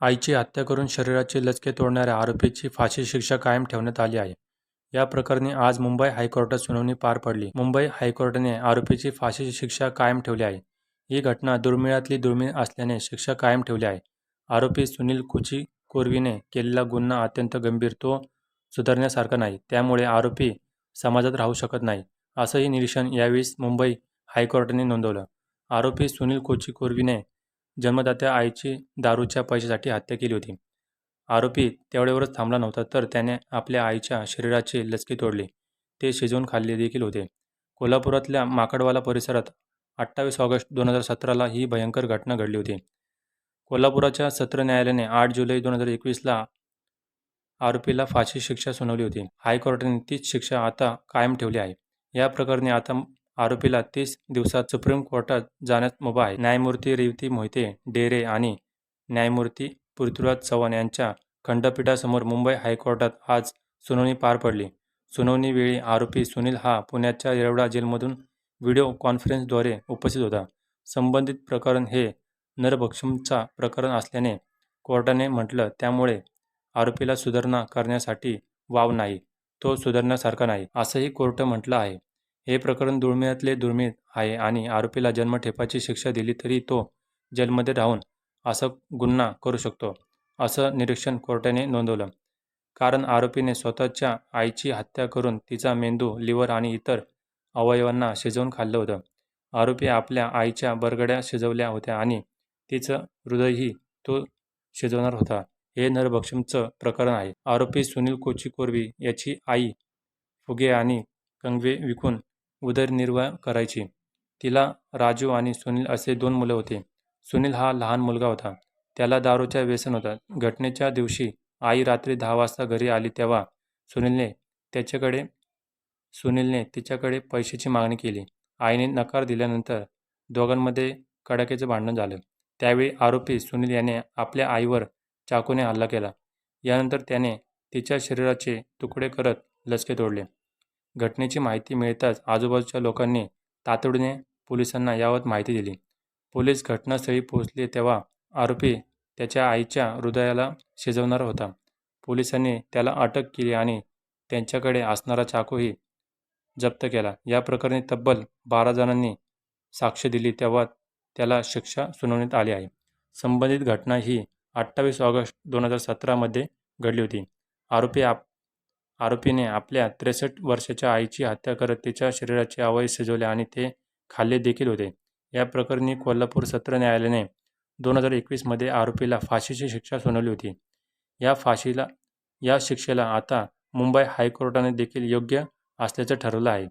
आईची हत्या करून शरीराचे लचके तोडणाऱ्या आरोपीची फाशी शिक्षा कायम ठेवण्यात आली आहे. या प्रकरणी आज मुंबई हायकोर्टात सुनावणी पार पडली. मुंबई हायकोर्टाने आरोपीची फाशीची शिक्षा कायम ठेवली आहे. ही घटना दुर्मिळातली दुर्मिळ असल्याने शिक्षा कायम ठेवली आहे. आरोपी सुनील कुची कोरवीने केलेला गुन्हा अत्यंत गंभीर तो सुधारण्यासारखा नाही. त्यामुळे आरोपी समाजात राहू शकत नाही असंही निरीक्षण यावेळी मुंबई हायकोर्टाने नोंदवलं. आरोपी सुनील कोची कोरवीने जन्मदात्या आईची दारूच्या पैशासाठी हत्या केली होती. आरोपी तेवढ्यावरच थांबला नव्हता तर त्याने आपल्या आईच्या शरीराची लचकी तोडली. ते शिजवून खाल्ले देखील होते. कोल्हापुरातल्या माकडवाला परिसरात अठ्ठावीस ऑगस्ट दोन हजार सतराला ही भयंकर घटना घडली होती. कोल्हापुराच्या सत्र न्यायालयाने आठ जुलै दोन हजार एकवीसला आरोपीला फाशी शिक्षा सुनावली होती. हायकोर्टाने तीच शिक्षा आता कायम ठेवली आहे. या प्रकरणी आता आरोपीला तीस दिवसात सुप्रीम कोर्टात जाण्यास मुभा आहे. न्यायमूर्ती रेवती मोहिते डेरे आणि न्यायमूर्ती पृथ्वीराज चव्हाण यांच्या खंडपीठासमोर मुंबई हायकोर्टात आज सुनावणी पार पडली. सुनावणीवेळी आरोपी सुनील हा पुण्याच्या येरवडा जेलमधून व्हिडिओ कॉन्फरन्सद्वारे उपस्थित होता. संबंधित प्रकरण हे नरभक्षमचा प्रकरण असल्याने कोर्टाने म्हटलं त्यामुळे आरोपीला सुधारणा करण्यासाठी वाव नाही तो सुधारण्यासारखा नाही असंही कोर्ट म्हटलं आहे. हे प्रकरण दुर्मिळातले दुर्मिळ आहे आणि आरोपीला जन्मठेपाची शिक्षा दिली तरी तो जेलमध्ये राहून असं गुन्हा करू शकतो असं निरीक्षण कोर्टाने नोंदवलं. कारण आरोपीने स्वतःच्या आईची हत्या करून तिचा मेंदू लिव्हर आणि इतर अवयवांना शिजवून खाल्लं होतं. आरोपी आपल्या आईच्या बरगड्या शिजवल्या होत्या आणि तिचं हृदयही तो शिजवणार होता. हे नरभक्षमचं प्रकरण आहे. आरोपी सुनील कोची याची आई फुगे आणि कंगवे विकून उदरनिर्वाह करायची. तिला राजू आणि सुनील असे दोन मुलं होते. सुनील हा लहान मुलगा होता. त्याला दारूच्या व्यसन होता. घटनेच्या दिवशी आई रात्री दहा वाजता घरी आली तेव्हा सुनीलने त्याच्याकडे सुनीलने तिच्याकडे पैशाची मागणी केली. आईने नकार दिल्यानंतर दोघांमध्ये कडाक्याचं भांडण झालं. त्यावेळी आरोपी सुनील याने आपल्या आईवर चाकूने हल्ला केला. यानंतर त्याने तिच्या शरीराचे तुकडे करत लचके तोडले. घटनेची माहिती मिळताच आजूबाजूच्या लोकांनी तातडीने पोलिसांना यावत माहिती दिली. पोलीस घटनास्थळी पोहोचले तेव्हा आरोपी त्याच्या आईच्या हृदयाला शिजवणारा होता. पोलिसांनी त्याला अटक केली आणि त्यांच्याकडे असणारा चाकूही जप्त केला. या प्रकरणी तब्बल बारा जणांनी साक्ष दिली तेव्हा त्याला शिक्षा सुनावण्यात आली आहे. संबंधित घटना ही अठ्ठावीस ऑगस्ट दोन हजार सतरामध्ये घडली होती. आरोपी आप आरोपीने आपल्या त्रेसष्ट वर्षाच्या आईची हत्या करत तिच्या शरीराचे अवयव शिजवले आणि ते खाल्ले देखील होते. या प्रकरणी कोल्हापूर सत्र न्यायालयाने दोन हजार एकवीसमध्ये आरोपीला फाशीची शिक्षा सुनावली होती. या फाशीला या शिक्षेला आता मुंबई हायकोर्टाने देखील योग्य असल्याचं ठरवलं आहे.